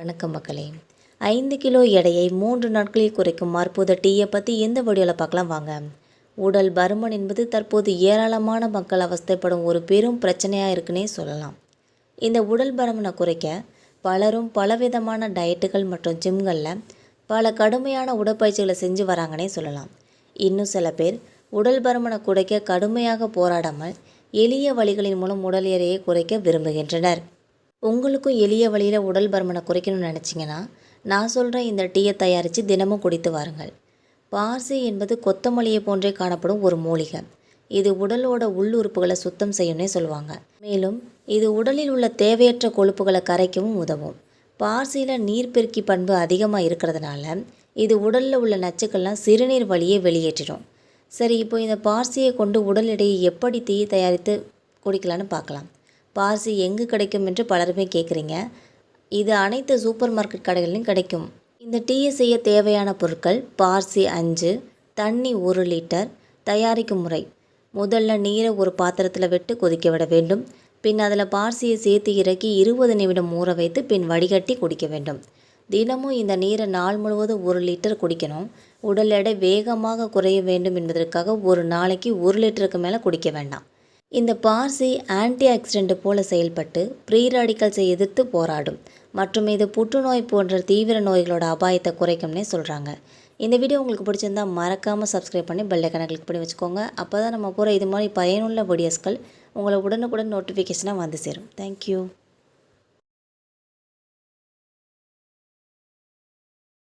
வணக்கம் மக்களே. ஐந்து கிலோ எடையை மூன்று நாட்களில் குறைக்கும் அற்புத டீயை பற்றி எந்த வடிவில் பார்க்கலாம் வாங்க. உடல் பருமன் என்பது தற்போது ஏராளமான மக்கள் அவஸ்தைப்படும் ஒரு பெரும் பிரச்சனையாக இருக்குன்னே சொல்லலாம். இந்த உடல் பருமனை குறைக்க பலரும் பலவிதமான டயட்டுகள் மற்றும் ஜிம்களில் பல கடுமையான உடற்பயிற்சிகளை செஞ்சு வராங்கன்னே சொல்லலாம். இன்னும் சில பேர் உடல் பருமனை குறைக்க கடுமையாக போராடாமல் எளிய வழிகளின் மூலம் உடல் எடையை குறைக்க விரும்புகின்றனர். உங்களுக்கும் எளிய வழியில் உடல் பருமனை குறைக்கணும்னு நினச்சிங்கன்னா நான் சொல்கிற இந்த டீயை தயாரித்து தினமும் குடித்து வாருங்கள். பார்சி என்பது கொத்தமல்லியை போன்றே காணப்படும் ஒரு மூலிகை. இது உடலோட உள்ளுறுப்புகளை சுத்தம் செய்யும்னே சொல்லுவாங்க. மேலும் இது உடலில் உள்ள தேவையற்ற கொழுப்புகளை கரைக்கவும் உதவும். பார்சியில் நீர்ப்பெருக்கி பண்பு அதிகமாக இருக்கிறதுனால இது உடலில் உள்ள நச்சுக்கள்லாம் சிறுநீர் வழியே வெளியேற்றிடும். சரி இப்போ இந்த பார்சியை கொண்டு உடல் எடையை எப்படி டீ தயாரித்து குடிக்கலான்னு பார்க்கலாம். பார்சி எங்கு கிடைக்கும் என்று பலருமே கேட்குறீங்க இது அனைத்து சூப்பர் மார்க்கெட் கடைகளிலும் கிடைக்கும். இந்த டீயை செய்ய தேவையான பொருட்கள் பார்சி அஞ்சு தண்ணி ஒரு லிட்டர் தயாரிக்கும் முறை. முதல்ல நீரை ஒரு பாத்திரத்தில் விட்டு கொதிக்க விட வேண்டும். பின் அதில் பார்சியை சேர்த்து இறக்கி இருபது நிமிடம் ஊற வைத்து பின் வடிகட்டி குடிக்க வேண்டும். தினமும் இந்த நீரை நாள் முழுவதும் ஒரு லிட்டர் குடிக்கணும். உடல் எடை வேகமாக குறைய வேண்டும் என்பதற்காக ஒரு நாளைக்கு ஒரு லிட்டருக்கு மேலே குடிக்க வேண்டாம். இந்த பார்சி ஆன்டி ஆக்சிடென்ட் போல செயல்பட்டு ப்ரீ ராடிக்கல்ஸை எதிர்த்து போராடும் மற்றும் இது புற்றுநோய் போன்ற தீவிர நோய்களோட அபாயத்தை குறைக்கும்னே சொல்கிறாங்க இந்த வீடியோ உங்களுக்கு பிடிச்சிருந்தா மறக்காமல் சப்ஸ்கிரைப் பண்ணி பெல் ஐக்கனை கிளிக் பண்ணி வச்சுக்கோங்க. அப்போ தான் நம்ம போகிற இது மாதிரி பயனுள்ள வீடியோஸ்கள் உங்களை உடனுக்குடன் நோட்டிஃபிகேஷனாக வந்து சேரும். தேங்க்யூ